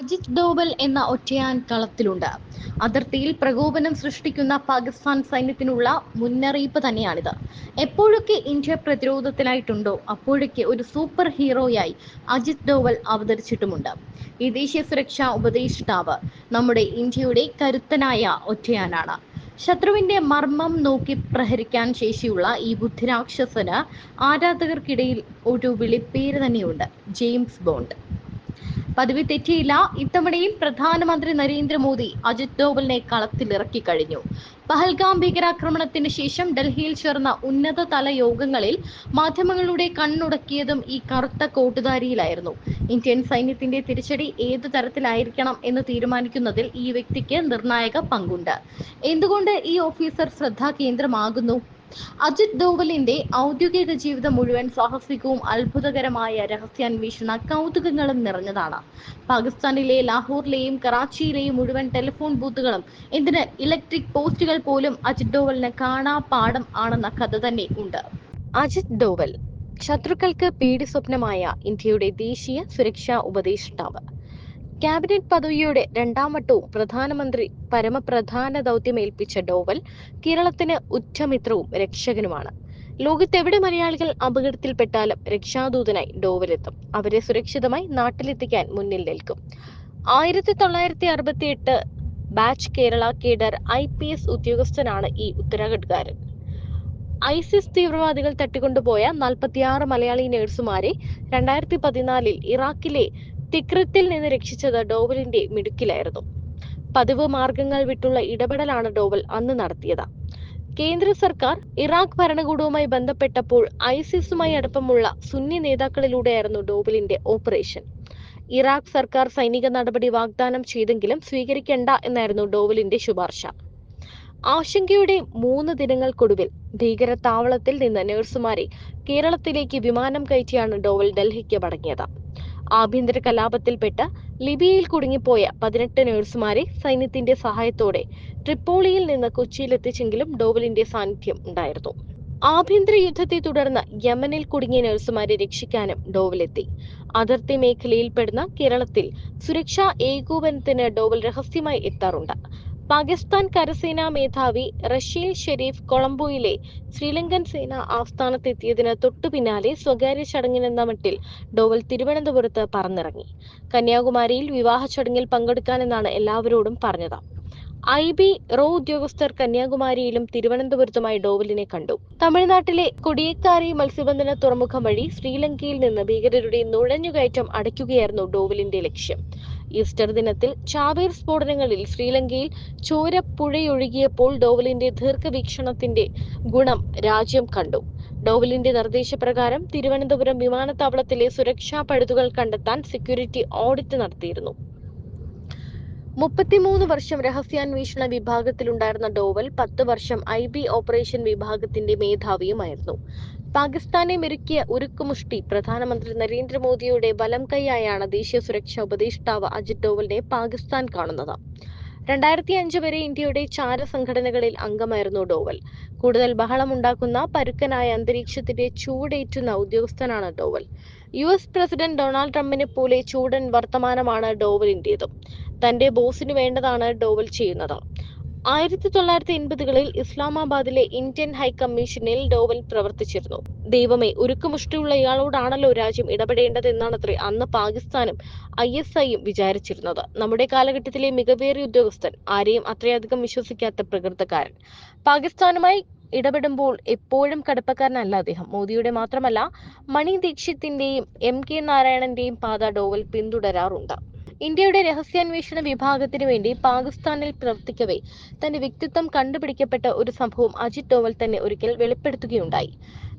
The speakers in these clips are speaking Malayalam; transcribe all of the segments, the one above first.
അജിത് ഡോവൽ എന്ന ഒറ്റയാൻ കളത്തിലുണ്ട്. അതിർത്തിയിൽ പ്രകോപനം സൃഷ്ടിക്കുന്ന പാകിസ്ഥാൻ സൈന്യത്തിനുള്ള മുന്നറിയിപ്പ് തന്നെയാണിത്. എപ്പോഴൊക്കെ ഇന്ത്യ പ്രതിരോധത്തിലായിട്ടുണ്ടോ അപ്പോഴൊക്കെ ഒരു സൂപ്പർ ഹീറോയായി അജിത് ഡോവൽ അവതരിച്ചിട്ടുമുണ്ട്. ഈ ദേശീയ സുരക്ഷാ ഉപദേഷ്ടാവ് നമ്മുടെ ഇന്ത്യയുടെ കരുത്തനായ ഒറ്റയാനാണ്. ശത്രുവിന്റെ മർമ്മം നോക്കി പ്രഹരിക്കാൻ ശേഷിയുള്ള ഈ ബുദ്ധിരാക്ഷസന് ആരാധകർക്കിടയിൽ ഒരു വിളിപ്പേര് തന്നെയുണ്ട് ജെയിംസ് ബോണ്ട്. പതിവ് തെറ്റിയില്ല. ഇത്തവണയും പ്രധാനമന്ത്രി നരേന്ദ്രമോദി അജിത് ഡോവലിനെ കളത്തിലിറക്കി കഴിഞ്ഞു. പഹൽഗാം ഭീകരാക്രമണത്തിന് ശേഷം ഡൽഹിയിൽ ചേർന്ന ഉന്നതതല യോഗങ്ങളിൽ മാധ്യമങ്ങളുടെ കണ്ണുടക്കിയതും ഈ കറുത്ത കോട്ടുധാരിയിലായിരുന്നു ഇന്ത്യൻ സൈന്യത്തിന്റെ തിരിച്ചടി ഏത് തരത്തിലായിരിക്കണം എന്ന് തീരുമാനിക്കുന്നതിൽ ഈ വ്യക്തിക്ക് നിർണായക പങ്കുണ്ട്. എന്തുകൊണ്ട് ഈ ഓഫീസർ ശ്രദ്ധാ കേന്ദ്രമാകുന്നു അജിത് ഡോവലിന്റെ ഔദ്യോഗിക ജീവിതം മുഴുവൻ സാഹസികവും അത്ഭുതകരമായ രഹസ്യാന്വേഷണ കൗതുകങ്ങളും നിറഞ്ഞതാണ്. പാകിസ്ഥാനിലെ ലാഹോറിലെയും കറാച്ചിയിലെയും മുഴുവൻ ടെലിഫോൺ ബൂത്തുകളും എന്തിന് ഇലക്ട്രിക് പോസ്റ്റുകൾ പോലും അജിത് ഡോവലിന് കാണാ പാഠം ആണെന്ന കഥ തന്നെ ഉണ്ട്. അജിത് ഡോവൽ ശത്രുക്കൾക്ക് പേടി സ്വപ്നമായ ഇന്ത്യയുടെ ദേശീയ സുരക്ഷാ ഉപദേഷ്ടാവ്. ക്യാബിനറ്റ് പദവിയുടെ രണ്ടാം വട്ടവും പ്രധാനമന്ത്രി പരമപ്രധാന ദൗത്യം ഏൽപ്പിച്ച ഡോവൽ കേരളത്തിന് ഉറ്റമിത്രവും രക്ഷകനുമാണ്. ലോകത്തെവിടെ മലയാളികൾ അപകടത്തിൽപ്പെട്ടാലും രക്ഷാദൂതനായി ഡോവലെത്തും. അവരെ സുരക്ഷിതമായി നാട്ടിലെത്തിക്കാൻ മുന്നിൽ നിൽക്കും. ആയിരത്തി തൊള്ളായിരത്തി അറുപത്തി എട്ട് batch Kerala cadre I P S ഉദ്യോഗസ്ഥനാണ് ഈ ഉത്തരാഖണ്ഡുകാരൻ. ഐസിസ് തീവ്രവാദികൾ തട്ടിക്കൊണ്ടുപോയ നാൽപ്പത്തിയാറ് മലയാളി നഴ്സുമാരെ രണ്ടായിരത്തി പതിനാലിൽ ഇറാഖിലെ തിക്രത്തിൽ നിന്ന് രക്ഷിച്ചത് ഡോവലിന്റെ മിടുക്കിലായിരുന്നു. പതിവ് മാർഗങ്ങൾ വിട്ടുള്ള ഇടപെടലാണ് ഡോവൽ അന്ന് നടത്തിയത്. കേന്ദ്ര സർക്കാർ ഇറാഖ് ഭരണകൂടവുമായി ബന്ധപ്പെട്ടപ്പോൾ ഐസിസുമായി അടുപ്പമുള്ള സുന്നി നേതാക്കളിലൂടെയായിരുന്നു ഡോവലിന്റെ ഓപ്പറേഷൻ. ഇറാഖ് സർക്കാർ സൈനിക നടപടി വാഗ്ദാനം ചെയ്തെങ്കിലും സ്വീകരിക്കേണ്ട എന്നായിരുന്നു ഡോവലിന്റെ ശുപാർശ. ആശങ്കയുടെ മൂന്ന് ദിനങ്ങൾക്കൊടുവിൽ ഭീകര താവളത്തിൽ നിന്ന് നഴ്സുമാരെ കേരളത്തിലേക്ക് വിമാനം കയറ്റിയാണ് ഡോവൽ ഡൽഹിക്ക് മടങ്ങിയത്. ആഭ്യന്തര കലാപത്തിൽപ്പെട്ട ലിബിയയിൽ കുടുങ്ങിപ്പോയ പതിനെട്ട് നഴ്സുമാരെ സൈന്യത്തിന്റെ സഹായത്തോടെ ട്രിപ്പോളിയിൽ നിന്ന് കൊച്ചിയിലെത്തിച്ചെങ്കിലും ഡോവലിന്റെ സാന്നിധ്യം ഉണ്ടായിരുന്നു. ആഭ്യന്തര യുദ്ധത്തെ തുടർന്ന് യമനിൽ കുടുങ്ങിയ നഴ്സുമാരെ രക്ഷിക്കാനും ഡോവലെത്തി. അതിർത്തി മേഖലയിൽപ്പെടുന്ന കേരളത്തിൽ സുരക്ഷാ ഏകോപനത്തിന് ഡോവൽ രഹസ്യമായി എത്താറുണ്ട്. പാകിസ്ഥാൻ കരസേനാ മേധാവി റഷീൽ ഷെരീഫ് കൊളംബോയിലെ ശ്രീലങ്കൻ സേന ആസ്ഥാനത്തെത്തിയതിന് തൊട്ടു പിന്നാലെ സ്വകാര്യ ചടങ്ങിനെന്ന മട്ടിൽ ഡോവൽ തിരുവനന്തപുരത്ത് പറന്നിറങ്ങി. കന്യാകുമാരിയിൽ വിവാഹ ചടങ്ങിൽ പങ്കെടുക്കാനെന്നാണ് എല്ലാവരോടും പറഞ്ഞത്. ഐ ബി റോ ഉദ്യോഗസ്ഥർ കന്യാകുമാരിയിലും തിരുവനന്തപുരത്തുമായി ഡോവലിനെ കണ്ടു. തമിഴ്നാട്ടിലെ കൊടിയക്കാരി മത്സ്യബന്ധന തുറമുഖം വഴി ശ്രീലങ്കയിൽ നിന്ന് ഭീകരരുടെ നുഴഞ്ഞുകയറ്റം അടയ്ക്കുകയായിരുന്നു ഡോവലിന്റെ ലക്ഷ്യം. ഈസ്റ്റർ ദിനത്തിൽ ചാവേർ സ്ഫോടനങ്ങളിൽ ശ്രീലങ്കയിൽ ചോര പുഴയൊഴുകിയപ്പോൾ ഡോവലിന്റെ ദീർഘവീക്ഷണത്തിന്റെ ഗുണം രാജ്യം കണ്ടു. ഡോവലിന്റെ നിർദ്ദേശപ്രകാരം തിരുവനന്തപുരം വിമാനത്താവളത്തിലെ സുരക്ഷാ പഴുതുകൾ കണ്ടെത്താൻ സെക്യൂരിറ്റി ഓഡിറ്റ് നടത്തിയിരുന്നു. മുപ്പത്തിമൂന്ന് വർഷം രഹസ്യാന്വേഷണ വിഭാഗത്തിലുണ്ടായിരുന്ന ഡോവൽ പത്ത് വർഷം ഐ ബി ഓപ്പറേഷൻ വിഭാഗത്തിന്റെ മേധാവിയുമായിരുന്നു. പാകിസ്ഥാനെ മെരുക്കിയ ഉരുക്കുമുഷ്ടി പ്രധാനമന്ത്രി നരേന്ദ്രമോദിയുടെ വലം കൈയായാണ് ദേശീയ സുരക്ഷാ ഉപദേഷ്ടാവ് അജിത് ഡോവലിനെ പാകിസ്ഥാൻ കാണുന്നത്. രണ്ടായിരത്തി അഞ്ച് വരെ ഇന്ത്യയുടെ ചാര സംഘടനകളിൽ അംഗമായിരുന്നു ഡോവൽ. കൂടുതൽ ബഹളമുണ്ടാക്കുന്ന പരുക്കനായ അന്തരീക്ഷത്തിന്റെ ചൂടേറ്റുന്ന ഉദ്യോഗസ്ഥനാണ് Doval. U S president Donald ട്രംപിനെ പോലെ ചൂടൻ വർത്തമാനമാണ് ഡോവലിന്റേതും. തന്റെ ബോസിന് വേണ്ടതാണ് ഡോവൽ ചെയ്യുന്നത്. ആയിരത്തി തൊള്ളായിരത്തി എൺപതുകളിൽ ഇസ്ലാമാബാദിലെ ഇന്ത്യൻ ഹൈക്കമ്മീഷനിൽ ഡോവൽ പ്രവർത്തിച്ചിരുന്നു. ദൈവമേ ഉരുക്കുമുഷ്ടിയുള്ള ഇയാളോടാണല്ലോ രാജ്യം ഇടപെടേണ്ടതെന്നാണത്രേ അന്ന് പാകിസ്ഥാനും ഐ എസ് ഐയും വിചാരിച്ചിരുന്നത്. നമ്മുടെ കാലഘട്ടത്തിലെ മികവേറിയ ഉദ്യോഗസ്ഥൻ ആരെയും അത്രയധികം വിശ്വസിക്കാത്ത പ്രകൃതക്കാരൻ. പാകിസ്ഥാനുമായി ഇടപെടുമ്പോൾ എപ്പോഴും കടപ്പക്കാരനല്ല അദ്ദേഹം. മോദിയുടെ മാത്രമല്ല മണി ദീക്ഷിത്തിന്റെയും എം കെ നാരായണന്റെയും പാത ഡോവൽ പിന്തുടരാറുണ്ട്. ഇന്ത്യയുടെ രഹസ്യാന്വേഷണ വിഭാഗത്തിന് വേണ്ടി പാകിസ്ഥാനിൽ പ്രവർത്തിക്കവേ തന്റെ വ്യക്തിത്വം കണ്ടുപിടിക്കപ്പെട്ട ഒരു സംഭവം അജിത് ഡോവൽ തന്നെ ഒരിക്കൽ വെളിപ്പെടുത്തുകയുണ്ടായി.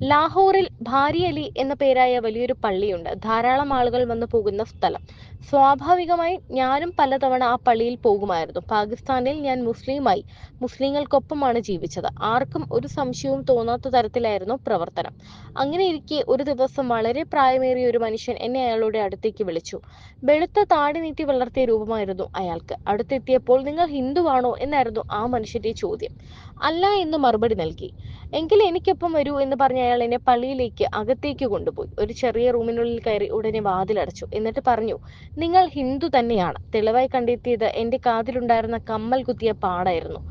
ലാഹോറിൽ ഭാരി അലി എന്ന പേരായ വലിയൊരു പള്ളിയുണ്ട്. ധാരാളം ആളുകൾ വന്നു പോകുന്ന സ്ഥലം. സ്വാഭാവികമായി ഞാനും പലതവണ ആ പള്ളിയിൽ പോകുമായിരുന്നു. പാകിസ്ഥാനിൽ ഞാൻ മുസ്ലിമായി. മുസ്ലിങ്ങൾക്കൊപ്പമാണ് ജീവിച്ചത്. ആർക്കും ഒരു സംശയവും തോന്നാത്ത തരത്തിലായിരുന്നു പ്രവർത്തനം. അങ്ങനെ ഇരിക്കെ ഒരു ദിവസം വളരെ പ്രായമേറിയ ഒരു മനുഷ്യൻ എന്നെ അയാളുടെ അടുത്തേക്ക് വിളിച്ചു. വെളുത്ത താടി നീട്ടി വളർത്തിയ രൂപമായിരുന്നു അയാൾക്ക്. അടുത്തെത്തിയപ്പോൾ നിങ്ങൾ ഹിന്ദുവാണോ? എന്നായിരുന്നു ആ മനുഷ്യന്റെ ചോദ്യം. അല്ല എന്ന് മറുപടി നൽകി. എങ്കിൽ എനിക്കൊപ്പം വരൂ എന്ന് പറഞ്ഞ അയാൾ എന്നെ പള്ളിയിലേക്ക് അകത്തേക്ക് കൊണ്ടുപോയി. ഒരു ചെറിയ റൂമിനുള്ളിൽ കയറി ഉടനെ വാതിലടച്ചു. എന്നിട്ട് പറഞ്ഞു നിങ്ങൾ ഹിന്ദു തന്നെയാണ്. തെളിവായി കണ്ടെത്തിയത് എന്റെ കാതിലുണ്ടായിരുന്ന കമ്മൽ കുത്തിയ പാടായിരുന്നു.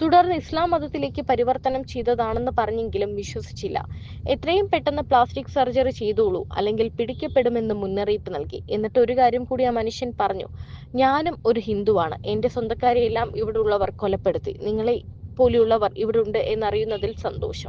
തുടർന്ന് ഇസ്ലാം മതത്തിലേക്ക് പരിവർത്തനം ചെയ്തതാണെന്ന് പറഞ്ഞെങ്കിലും വിശ്വസിച്ചില്ല. എത്രയും പെട്ടെന്ന് പ്ലാസ്റ്റിക് സർജറി ചെയ്തോളൂ അല്ലെങ്കിൽ പിടിക്കപ്പെടുമെന്ന് മുന്നറിയിപ്പ് നൽകി എന്നിട്ട് ഒരു കാര്യം കൂടി ആ മനുഷ്യൻ പറഞ്ഞു ഞാനും ഒരു ഹിന്ദുവാണ്. എന്റെ സ്വന്തക്കാരെയെല്ലാം ഇവിടെ ഉള്ളവർ കൊലപ്പെടുത്തി. നിങ്ങളെ പോലെയുള്ളവർ ഇവിടുണ്ട് എന്നറിയുന്നതിൽ സന്തോഷം.